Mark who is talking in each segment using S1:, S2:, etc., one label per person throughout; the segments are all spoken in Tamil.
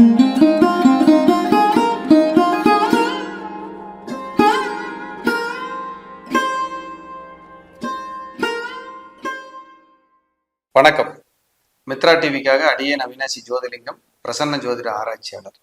S1: வணக்கம். மித்ரா டிவிக்காக அடியேன் அவினாசி ஜோதிலிங்கம் பிரசன்ன ஜோதிட ஆராய்ச்சியாளர்.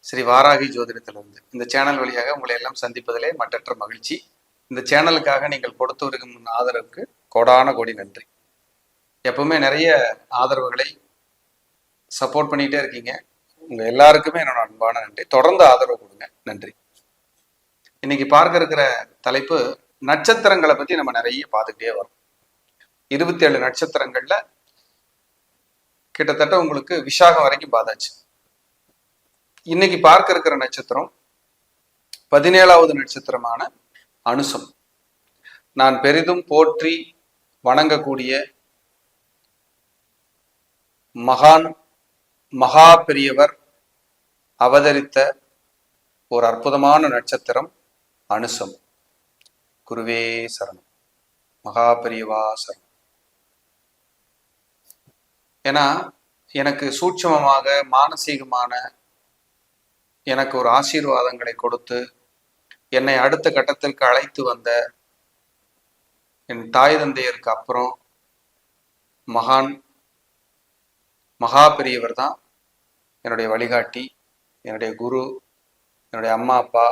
S1: ஸ்ரீ வாராகி ஜோதிடத்திலிருந்து. இந்த சேனல் வழியாக உங்களை எல்லாம் சந்திப்பதிலே மற்றற்ற மகிழ்ச்சி. இந்த சேனலுக்காக நீங்கள் கொடுத்து வருகின்ற ஆதரவுக்கு கோடான கோடி நன்றி. எப்பவுமே நிறைய ஆதரவுகளை சப்போர்ட் பண்ணிட்டே இருக்கீங்க. உங்க எல்லாருக்குமே என்னோட அன்பான நன்றி. தொடர்ந்து ஆதரவு கொடுங்க. நன்றி. இன்னைக்கு பார்க்க இருக்கிற தலைப்பு நட்சத்திரங்களை பத்தி நம்ம நிறைய பார்த்துக்கிட்டே வரோம். இருபத்தி ஏழு நட்சத்திரங்கள்ல கிட்டத்தட்ட உங்களுக்கு விசாகம் வரைக்கும் பாதாச்சு. இன்னைக்கு பார்க்க இருக்கிற நட்சத்திரம் பதினேழாவது நட்சத்திரமான அனுசம். நான் பெரிதும் போற்றி வணங்கக்கூடிய மகான் மகா பெரியவர் அவதரித்த ஒரு அற்புதமான நட்சத்திரம் அனுசம். குருவே சரணம். மகா பெரியவா சரணம். ஏன்னா எனக்கு சூட்சமமாக மானசீகமான எனக்கு ஒரு ஆசீர்வாதங்களை கொடுத்து என்னை அடுத்த கட்டத்திற்கு அழைத்து வந்த என் தாய் தந்தையருக்கு அப்புறம் மகான் மகா பெரியவர் தான் என்னுடைய வழிகாட்டி என்னுடைய குரு என்னுடைய அம்மா அப்பா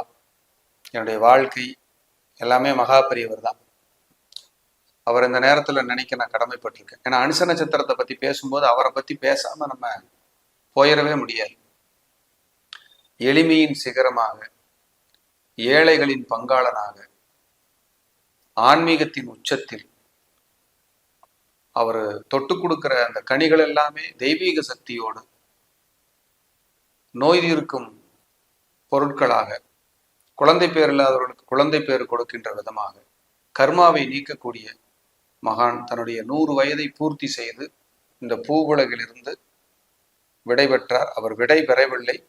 S1: என்னுடைய வாழ்க்கை எல்லாமே மகா பெரியவர் தான். அவர் இந்த நேரத்துல நினைக்க நான் கடமைப்பட்டிருக்கேன். ஏன்னா அனுச நட்சத்திரத்தை பத்தி பேசும்போது அவரை பத்தி பேசாம நம்ம போயிடவே முடியாது. எளிமையின் சிகரமாக ஏழைகளின் பங்காளனாக ஆன்மீகத்தின் உச்சத்தில் அவர் தொட்டு கொடுக்கிற அந்த கனிகள் எல்லாமே தெய்வீக சக்தியோடு நோய் இருக்கும் பொருட்களாக குழந்தை பேர் இல்லாதவர்களுக்கு குழந்தை பேர் கொடுக்கின்ற விதமாக கர்மாவை நீக்கக்கூடிய மகான் தன்னுடைய நூறு வயதை பூர்த்தி செய்து இந்த பூவுலகிலிருந்து விடைபெற்றார். அவர் விடை பெறவில்லை.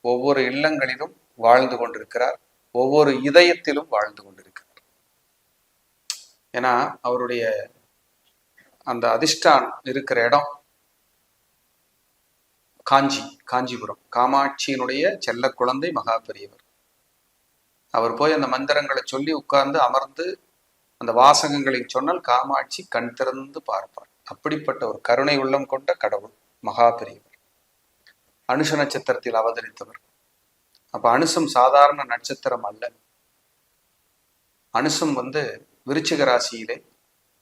S1: ஒவ்வொரு இல்லங்களிலும் வாழ்ந்து கொண்டிருக்கிறார். ஒவ்வொரு இதயத்திலும் வாழ்ந்து கொண்டிருக்கிறார். ஏன்னா அவருடைய அந்த அதிர்ஷ்டான் இருக்கிற இடம் காஞ்சி. காஞ்சிபுரம். காமாட்சியினுடைய செல்ல குழந்தை மகா பெரியவர் அவர் போய் அந்த மந்திரங்களை சொல்லி உட்கார்ந்து அமர்ந்து அந்த வாசகங்களை சொன்னால் காமாட்சி கண் திறந்து பார்ப்பார். அப்படிப்பட்ட ஒரு கருணை உள்ளம் கொண்ட கடவுள் மகா பெரியவர் அனுஷ நட்சத்திரத்தில் அவதரித்தவர். அப்ப அனுசம் சாதாரண நட்சத்திரம் அல்ல. அனுசம் வந்து விருச்சிக ராசியிலே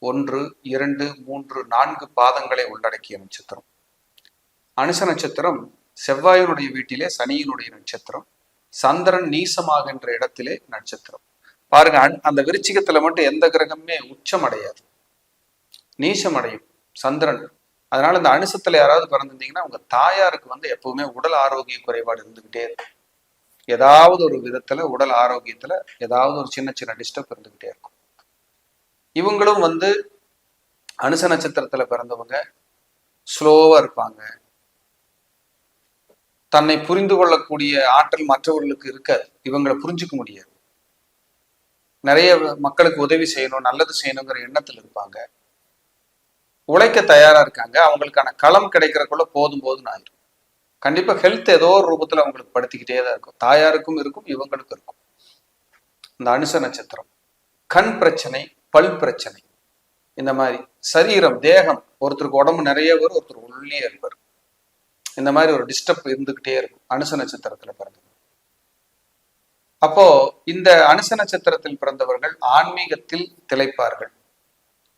S1: ஒன்று இரண்டு மூன்று நான்கு பாதங்களை உள்ளடக்கிய நட்சத்திரம். அனுச நட்சத்திரம் செவ்வாயினுடைய வீட்டிலே சனியினுடைய நட்சத்திரம் சந்திரன் நீசமாகின்ற இடத்திலே நட்சத்திரம். பாருங்க அந்த விருச்சிகத்துல மட்டும் எந்த கிரகமே உச்சம் அடையாது நீசம் அடையும் சந்திரன். அதனால இந்த அனுசத்துல யாராவது பிறந்திருந்தீங்கன்னா உங்க தாயாருக்கு வந்து எப்பவுமே உடல் ஆரோக்கிய குறைபாடு இருந்துகிட்டே இருக்கும். ஏதாவது ஒரு விதத்துல உடல் ஆரோக்கியத்துல ஏதாவது ஒரு சின்ன சின்ன டிஸ்டர்ப் இருந்துகிட்டே இருக்கும். இவங்களும் வந்து அனுச நட்சத்திரத்துல பிறந்தவங்க ஸ்லோவா இருப்பாங்க. தன்னை புரிந்து கொள்ளக்கூடிய ஆற்றல் மற்றவர்களுக்கு இருக்காது இவங்களை புரிஞ்சுக்க முடியாது. நிறைய மக்களுக்கு உதவி செய்யணும் நல்லது செய்யணுங்கிற எண்ணத்தில் இருப்பாங்க. உழைக்க தயாரா இருக்காங்க. அவங்களுக்கான களம் கிடைக்கிறக்குள்ள போதும் போதும் ஆயிரும். கண்டிப்பா ஹெல்த் ஏதோ ஒரு ரூபத்துல அவங்களுக்கு படுத்திக்கிட்டே தான் இருக்கும். தாயாருக்கும் இருக்கும் இவங்களுக்கும் இருக்கும். இந்த அனுச நட்சத்திரம் கண் பிரச்சனை பல் பிரச்சனை இந்த மாதிரி சரீரம் தேகம் ஒருத்தருக்கு உடம்பு நிறைய வரும் ஒருத்தர் உள்ளே இருப்பார். இந்த மாதிரி ஒரு டிஸ்டர்ப் இருந்துகிட்டே இருக்கும். அனுச நட்சத்திரத்துல பிறந்தது அப்போ இந்த அனுச நட்சத்திரத்தில் பிறந்தவர்கள் ஆன்மீகத்தில் திளைப்பார்கள்.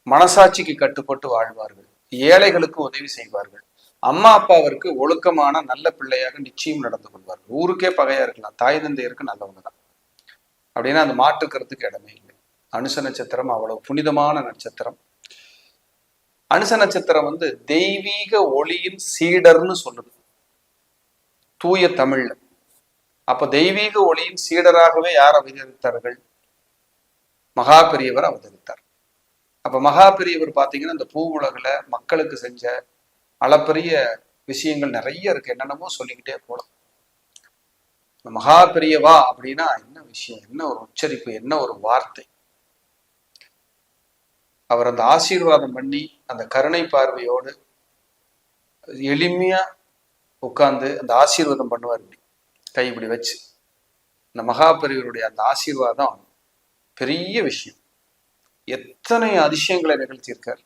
S1: மனசாட்சிக்கு கட்டுப்பட்டு வாழ்வார்கள். ஏழைகளுக்கு உதவி செய்வார்கள். அம்மா அப்பாவிற்கு ஒழுக்கமான நல்ல பிள்ளையாக நிச்சயம் நடந்து கொள்வார்கள். ஊருக்கே பகையா இருக்கலாம். தாய் தந்தையருக்கு நல்லவங்க தான். அப்படின்னா அந்த மாற்றுக்கிறதுக்கு இடமே இல்லை. அனுச நட்சத்திரம் அவ்வளவு புனிதமான நட்சத்திரம். அனுச நட்சத்திரம் வந்து தெய்வீக ஒளியின் சீடர்னு சொல்லுது தூய தமிழ்ல அப்ப தெய்வீக ஒளியின் சீடராகவே யார் அவதரித்தார்கள்? மகா பெரியவர் அவதரித்தார். அப்ப மகா பெரியவர் பாத்தீங்கன்னா இந்த பூ உலகில் மக்களுக்கு செஞ்ச அளப்பரிய விஷயங்கள் நிறைய இருக்கு. என்னென்னமோ சொல்லிக்கிட்டே போலாம். மகா பெரியவா அப்படின்னா என்ன விஷயம்? என்ன ஒரு உச்சரிப்பு? என்ன ஒரு வார்த்தை? அவர் அந்த ஆசீர்வாதம் பண்ணி அந்த கருணை பார்வையோடு எளிமையா உட்கார்ந்து அந்த ஆசீர்வாதம் பண்ணுவார் இப்படி. கை இப்படி வச்சு. இந்த மகாபெரியவருடைய அந்த ஆசீர்வாதம் பெரிய விஷயம். எத்தனை அதிசயங்களை நிகழ்த்தியிருக்கார்.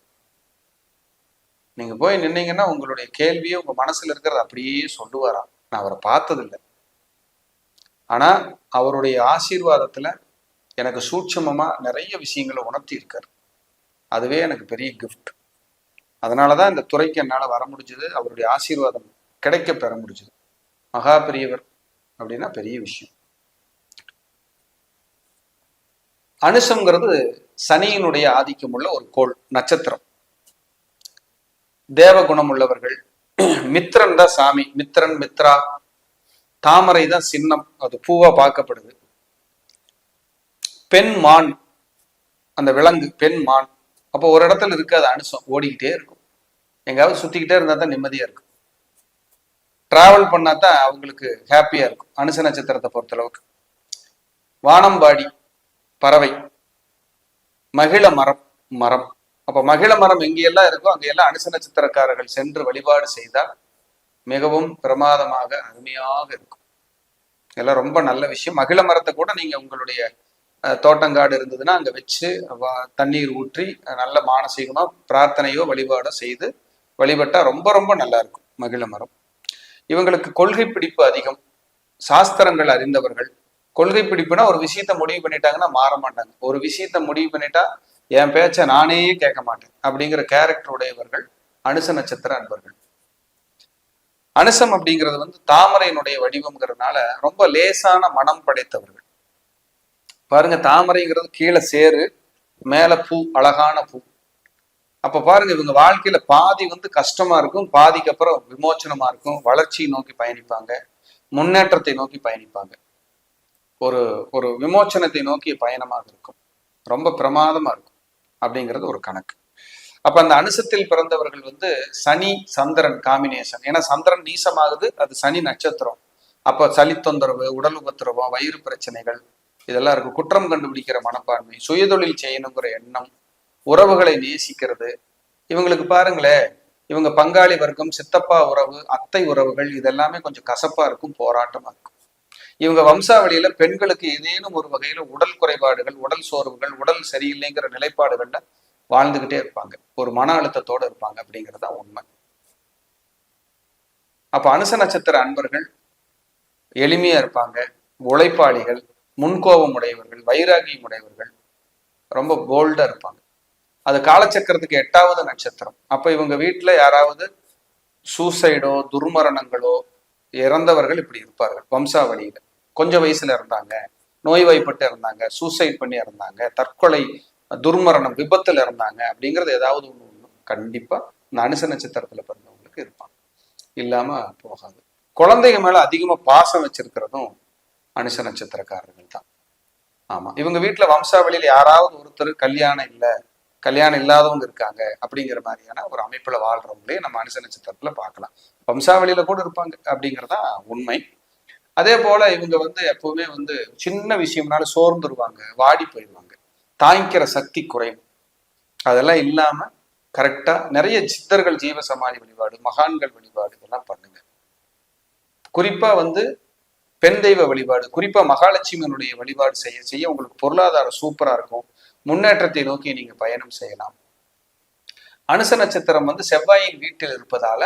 S1: நீங்க போய் நின்னீங்கன்னா உங்களுடைய கேள்வியை உங்க மனசுல இருக்கிறத அப்படியே சொல்லுவாராம். நான் அவரை பார்த்ததில்லை. ஆனா அவருடைய ஆசீர்வாதத்துல எனக்கு சூட்சமமா நிறைய விஷயங்களை உணர்த்தி இருக்காரு அதுவே எனக்கு பெரிய கிஃப்ட் அதனாலதான் இந்த துறைக்கு என்னால வர முடிஞ்சது. அவருடைய ஆசீர்வாதம் கிடைக்க பெற முடிஞ்சது. மகா பெரியவர் அப்படின்னா பெரிய விஷயம். அனுசம்ங்கிறது சனியினுடைய ஆதிக்கம் உள்ள ஒரு கோள் நட்சத்திரம். தேவ குணம் உள்ளவர்கள் மித்ரன் தான் சாமி மித்ரன் மித்ரா தாமரை தான் சின்னம் அது பூவா பார்க்கப்படுது. பெண் மான் அந்த விலங்கு பெண் மான். அப்போ ஒரு இடத்துல இருக்காது அனுசம் ஓடிக்கிட்டே இருக்கும். எங்காவது சுத்திக்கிட்டே இருந்தா தான் நிம்மதியா இருக்கும். டிராவல் பண்ணா தான் அவங்களுக்கு ஹாப்பியா இருக்கும். அனுச நட்சத்திரத்தை பொறுத்தளவுக்கு. வானம்பாடி பறவை மகிழ மரம் மரம். அப்ப மகிழ மரம் எங்கெல்லாம் இருக்கோ அங்கெல்லாம் அனுச நட்சத்திரக்காரர்கள் சென்று வழிபாடு செய்தால் மிகவும் பிரமாதமாக அருமையாக இருக்கும். இதெல்லாம் ரொம்ப நல்ல விஷயம். மகிழ மரத்தை கூட நீங்க உங்களுடைய தோட்டங்காடு இருந்ததுன்னா அங்க வச்சு வா- தண்ணீர் ஊற்றி நல்ல மானசீகமா பிரார்த்தனையோ வழிபாடோ செய்து வழிபட்டா ரொம்ப ரொம்ப நல்லா இருக்கும் மகிழ மரம். இவங்களுக்கு கொள்கை பிடிப்பு அதிகம். சாஸ்திரங்கள் அறிந்தவர்கள். கொள்கை பிடிப்புனா ஒரு விஷயத்த முடிவு பண்ணிட்டாங்கன்னா மாற மாட்டாங்க. ஒரு விஷயத்த முடிவு பண்ணிட்டா என் பேச்ச நானே கேட்க மாட்டேன் அப்படிங்கிற கேரக்டர் உடையவர்கள் அனுச நட்சத்திர அன்பர்கள். அனுசம் அப்படிங்கிறது வந்து தாமரையினுடைய வடிவம்ங்கிறதுனால ரொம்ப லேசான மனம் படைத்தவர்கள். பாருங்க தாமரைங்கிறது கீழே சேரு மேல பூ அழகான பூ. அப்ப பாருங்க இவங்க வாழ்க்கையில பாதி வந்து கஷ்டமா இருக்கும் பாதிக்கு அப்புறம் விமோச்சனமா இருக்கும் வளர்ச்சியை நோக்கி பயணிப்பாங்க முன்னேற்றத்தை நோக்கி பயணிப்பாங்க. ஒரு ஒரு விமோச்சனத்தை நோக்கிய பயணமாக இருக்கும். ரொம்ப பிரமாதமா இருக்கும் அப்படிங்கிறது ஒரு கணக்கு. அப்ப அந்த அனுசத்தில் பிறந்தவர்கள் வந்து சனி சந்திரன் காம்பினேஷன் ஏன்னா சந்திரன் நீசமாகுது அது சனி நட்சத்திரம். அப்போ சளி தொந்தரவு உடல் உபத்திரவம் வயிறு பிரச்சனைகள் இதெல்லாம் இருக்கும். குற்றம் கண்டுபிடிக்கிற மனப்பான்மை சுயதொழில் செய்யணுங்கிற எண்ணம் உறவுகளை நேசிக்கிறது. இவங்களுக்கு பாருங்களேன் இவங்க பங்காளி வர்க்கம் சித்தப்பா உறவு அத்தை உறவுகள் இதெல்லாமே கொஞ்சம் கசப்பா இருக்கும் போராட்டமா இருக்கும். இவங்க வம்சாவளியில பெண்களுக்கு ஏதேனும் ஒரு வகையில உடல் குறைபாடுகள் உடல் சோர்வுகள் உடல் சரியில்லைங்கிற நிலைப்பாடுகள்ல வாழ்ந்துகிட்டே இருப்பாங்க. ஒரு மன அழுத்தத்தோட இருப்பாங்க அப்படிங்கிறது தான் உண்மை. அப்ப அனுச நட்சத்திர அன்பர்கள் எளிமையா இருப்பாங்க. உழைப்பாளிகள் முன்கோபம் உடையவர்கள் வைராகியம் உடையவர்கள் ரொம்ப போல்டா இருப்பாங்க. அது காலச்சக்கரத்துக்கு எட்டாவது நட்சத்திரம். அப்ப இவங்க வீட்டுல யாராவது சூசைடோ துர்மரணங்களோ இறந்தவர்கள் இப்படி இருப்பார்கள். வம்சாவளியில. கொஞ்சம் வயசுல இருந்தாங்க நோய்வாய்ப்பட்டு இருந்தாங்க சூசைட் பண்ணி இறந்தாங்க. தற்கொலை துர்மரணம் விபத்துல இருந்தாங்க அப்படிங்கிறது ஏதாவது ஒண்ணு ஒண்ணு. கண்டிப்பா நனுச அனுச நட்சத்திரத்துல பிறந்தவங்களுக்கு இருப்பாங்க. இல்லாம போகாது. குழந்தைங்க மேல அதிகமா பாசம் வச்சிருக்கிறதும் அனுச நட்சத்திரக்காரர்கள் தான். ஆமா. இவங்க வீட்டுல வம்சாவளியில யாராவது ஒருத்தர் கல்யாணம் இல்லை. கல்யாணம் இல்லாதவங்க இருக்காங்க அப்படிங்கிற மாதிரியான ஒரு அமைப்புல வாழ்றவங்களே நம்ம மனுஷ நட்சத்திரத்துல பார்க்கலாம். வம்சாவளியில கூட இருப்பாங்க அப்படிங்கறதா உண்மை. அதே போல இவங்க வந்து எப்பவுமே வந்து சின்ன விஷயம்னால சோர்ந்துருவாங்க வாடி போயிடுவாங்க. தாங்கிக்கிற சக்தி குறையும். அதெல்லாம் இல்லாம கரெக்டா நிறைய சித்தர்கள் ஜீவ சமாதி வழிபாடு மகான்கள் வழிபாடு இதெல்லாம் பண்ணுங்க. குறிப்பா வந்து பெண் தெய்வ வழிபாடு குறிப்பா மகாலட்சுமியினுடைய வழிபாடு செய்ய செய்ய உங்களுக்கு பொருளாதாரம் சூப்பரா இருக்கும். முன்னேற்றத்தை நோக்கி நீங்க பயணம் செய்யலாம். அனுச நட்சத்திரம் வந்து செவ்வாயின் வீட்டில் இருப்பதால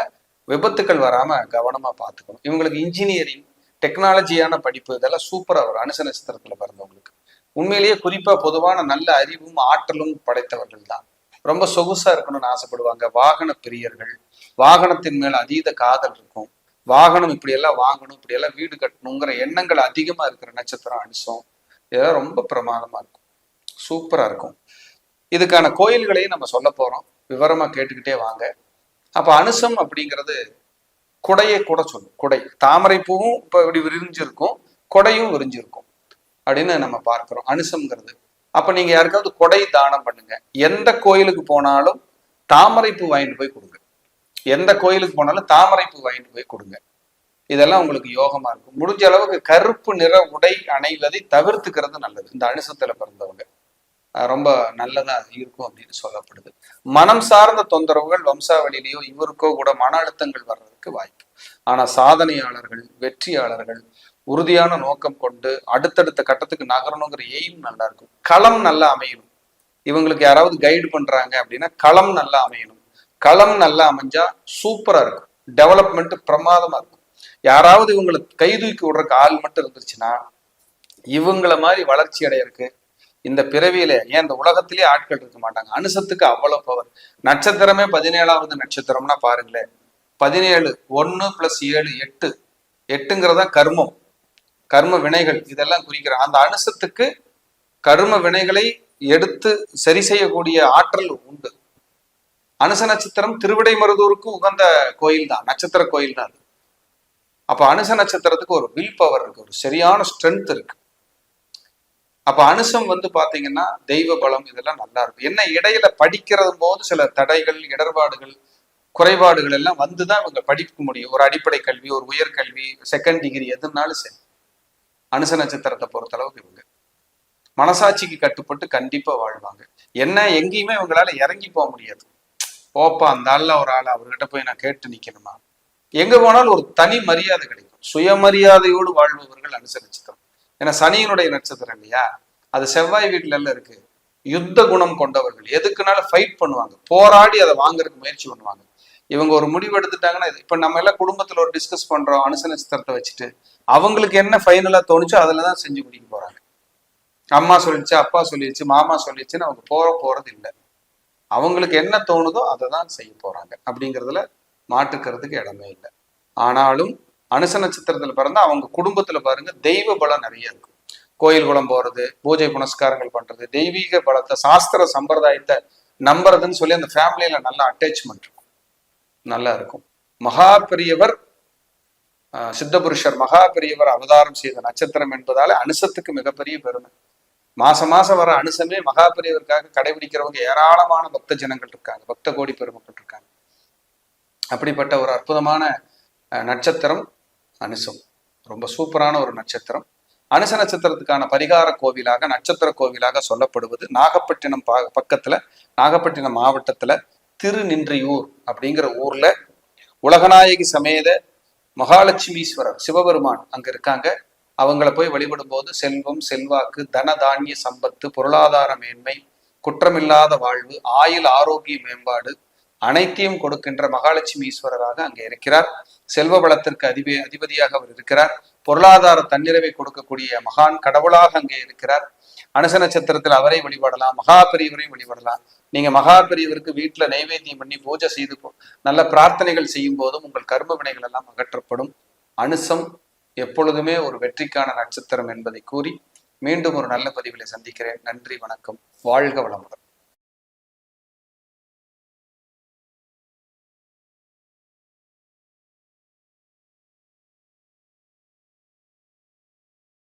S1: விபத்துக்கள் வராம கவனமா பார்த்துக்கணும். இவங்களுக்கு இன்ஜினியரிங் டெக்னாலஜியான படிப்பு இதெல்லாம் சூப்பரா வரும். அனுச நட்சத்திரத்துல பிறந்தவங்களுக்கு. உண்மையிலேயே குறிப்பா பொதுவான நல்ல அறிவும் ஆற்றலும் படைத்தவர்கள் தான். ரொம்ப சொகுசா இருக்கணும்னு ஆசைப்படுவாங்க. வாகன பிரியர்கள் வாகனத்தின் மேல அதீத காதல் இருக்கும். வாகனம் இப்படி எல்லாம் வாங்கணும் இப்படி எல்லாம் வீடு கட்டணுங்கிற எண்ணங்கள் அதிகமா இருக்கிற நட்சத்திரம் அனுசம். இதெல்லாம் ரொம்ப பிரமாதமா இருக்கும். சூப்பரா இருக்கும். இதுக்கான கோயில்களையும் நம்ம சொல்ல போறோம். விவரமா கேட்டுக்கிட்டே வாங்க. அப்ப அனுசம் அப்படிங்கிறது குடையை கூட சொல்லும். குடை. தாமரை பூவும் இப்ப இப்படி விரிஞ்சிருக்கும். கொடையும் விரிஞ்சிருக்கும் அப்படின்னு நம்ம பார்க்கிறோம். அனுசம்ங்கிறது. அப்ப நீங்க யாருக்காவது கொடை தானம் பண்ணுங்க. எந்த கோயிலுக்கு போனாலும் தாமரை பூ வாங்கிட்டு போய் கொடுங்க. எந்த கோயிலுக்கு போனாலும் தாமரை பூ வாங்கிட்டு போய் கொடுங்க. இதெல்லாம் உங்களுக்கு யோகமா இருக்கும். முடிஞ்ச அளவுக்கு கருப்பு நிற உடை அணைவதை தவிர்த்துக்கிறது நல்லது. இந்த அனுசத்துல பிறந்தவங்க. ரொம்ப நல்லதா இருக்கும் அப்படின்னு சொல்லப்படுது. மனம் சார்ந்த தொந்தரவுகள் வம்சாவளியிலேயோ இவருக்கோ கூட மன அழுத்தங்கள் வர்றதுக்கு வாய்ப்பு. ஆனா சாதனையாளர்கள் வெற்றியாளர்கள் உறுதியான நோக்கம் கொண்டு அடுத்தடுத்த கட்டத்துக்கு நகரணுங்கிற எய்ம் நல்லா இருக்கும். களம் நல்லா அமையணும். இவங்களுக்கு யாராவது கைடு பண்றாங்க அப்படின்னா களம் நல்லா அமையணும். களம் நல்லா அமைஞ்சா சூப்பரா இருக்கும். டெவலப்மெண்ட் பிரமாதமா இருக்கும். யாராவது இவங்களை கை தூக்கி விடுறக்கு ஆள் மட்டும் இருந்துருச்சுன்னா இவங்கள மாதிரி வளர்ச்சி அடையறதுக்கு இந்த பிறவியில ஏன் இந்த உலகத்திலேயே ஆட்கள் இருக்க மாட்டாங்க? அனுசத்துக்கு அவ்வளவு பவர் நட்சத்திரமே பதினேழாவது நட்சத்திரம்னா பாருங்களேன். பதினேழு ஒன்று பிளஸ் ஏழு எட்டு. எட்டுங்கிறதா கர்மம். கர்ம வினைகள் இதெல்லாம் குறிக்கிற அந்த அனுசத்துக்கு கர்ம வினைகளை எடுத்து சரி செய்யக்கூடிய ஆற்றல் உண்டு. அனுச நட்சத்திரம் திருவிடைமருதூருக்கு உகந்த கோயில் தான் நட்சத்திர கோயில் தான் அது. அப்ப அனுச நட்சத்திரத்துக்கு ஒரு வில் பவர் இருக்கு. ஒரு சரியான ஸ்ட்ரென்த் இருக்கு. அப்ப அனுசம் வந்து பாத்தீங்கன்னா தெய்வ பலம் இதெல்லாம் நல்லா இருக்கும். என்ன இடையில படிக்கிறது போது சில தடைகள் இடர்பாடுகள் குறைபாடுகள் எல்லாம் வந்துதான் இவங்க படிக்க முடியும். ஒரு அடிப்படை கல்வி ஒரு உயர்கல்வி செகண்ட் டிகிரி எதுனாலும் சரி. அனுச நட்சத்திரத்தை பொறுத்தளவுக்கு இவங்க மனசாட்சிக்கு கட்டுப்பட்டு கண்டிப்பா வாழ்வாங்க. என்ன எங்கேயுமே இவங்களால இறங்கி போக முடியாது. போப்பா அந்த ஆள்ல ஒரு ஆள் அவர்கிட்ட போய் நான் கேட்டு நிக்கணுமா? எங்க போனாலும் ஒரு தனி மரியாதை கிடைக்கும். சுயமரியாதையோடு வாழ்பவர்கள் அனுச ஏன்னா சனியினுடைய நட்சத்திரம் இல்லையா? அது செவ்வாய் வீட்டுல எல்லாம் இருக்கு. யுத்த குணம் கொண்டவர்கள். எதுக்குனாலும் ஃபைட் பண்ணுவாங்க. போராடி அதை வாங்குறதுக்கு முயற்சி பண்ணுவாங்க. இவங்க ஒரு முடிவு எடுத்துட்டாங்கன்னா இது- இப்ப நம்ம எல்லாம் குடும்பத்துல ஒரு டிஸ்கஸ் பண்றோம் அனுச நட்சத்திரத்தை வச்சுட்டு அவங்களுக்கு என்ன ஃபைனலா தோணுச்சோ அதுல தான் செஞ்சு முடிக்க போறாங்க. அம்மா சொல்லிச்சு அப்பா சொல்லிடுச்சு மாமா சொல்லிடுச்சுன்னு அவங்க போற போறது இல்லை. அவங்களுக்கு என்ன தோணுதோ அதை தான் செய்ய போறாங்க. அப்படிங்கிறதுல மாட்டுக்கிறதுக்கு இடமே இல்லை. ஆனாலும் அனுச நட்சத்திரத்துல பிறந்தா அவங்க குடும்பத்துல பாருங்க தெய்வ பலம் நிறைய இருக்கும் கோயில் குளம் போறது பூஜை புனஸ்காரங்கள் பண்றது தெய்வீக பலத்தை சாஸ்திர சம்பிரதாயத்தை நம்புறதுன்னு சொல்லி அந்த ஃபேமிலியில நல்ல அட்டாச்மெண்ட் இருக்கும். நல்லா இருக்கும். மகா பெரியவர் சித்த புருஷர் மகா பெரியவர் அவதாரம் செய்த நட்சத்திரம் என்பதால அனுசத்துக்கு மிகப்பெரிய பெருமை. மாசம் மாசம் வர அனுசமே மகாபெரியவருக்காக கடைபிடிக்கிறவங்க ஏராளமான பக்த ஜனங்கள் இருக்காங்க. பக்த கோடி பெருமக்கள் இருக்காங்க. அப்படிப்பட்ட ஒரு அற்புதமான அஹ், நட்சத்திரம் அனுசம். ரொம்ப சூப்பரான ஒரு நட்சத்திரம். அனுச நட்சத்திரத்துக்கான பரிகார கோவிலாக நட்சத்திர கோவிலாக சொல்லப்படுவது நாகப்பட்டினம் பா- பக்கத்துல நாகப்பட்டினம் மாவட்டத்துல திருநின்றியூர் அப்படிங்கிற ஊர்ல உலகநாயகி சமேத மகாலட்சுமீஸ்வரர் சிவபெருமான் அங்க இருக்காங்க. அவங்கள போய் வழிபடும் போது செல்வம் செல்வாக்கு தன தானிய சம்பத்து பொருளாதார மேன்மை குற்றமில்லாத வாழ்வு ஆயுள் ஆரோக்கிய மேம்பாடு அனைத்தையும் கொடுக்கின்ற மகாலட்சுமி ஈஸ்வரராக அங்கே இருக்கிறார். செல்வ வளத்திற்கு அதிப அதிபதியாக அவர் இருக்கிறார். பொருளாதார தன்னிறைவை கொடுக்கக்கூடிய மகான் கடவுளாக அங்கே இருக்கிறார். அனுச நட்சத்திரத்தில் அவரை வழிபடலாம் மகா பெரியவரையும் வழிபடலாம். நீங்க மகா பெரியவருக்கு வீட்டுல நைவேத்தியம் பண்ணி பூஜை செய்து நல்ல பிரார்த்தனைகள் செய்யும் போதும் உங்கள் கர்ம வினைகள் எல்லாம் அகற்றப்படும். அனுசம் எப்பொழுதுமே ஒரு வெற்றிக்கான நட்சத்திரம் என்பதை கூறி மீண்டும் ஒரு நல்ல பதிவிலை சந்திக்கிறேன். நன்றி வணக்கம். வாழ்க வளமுடன்.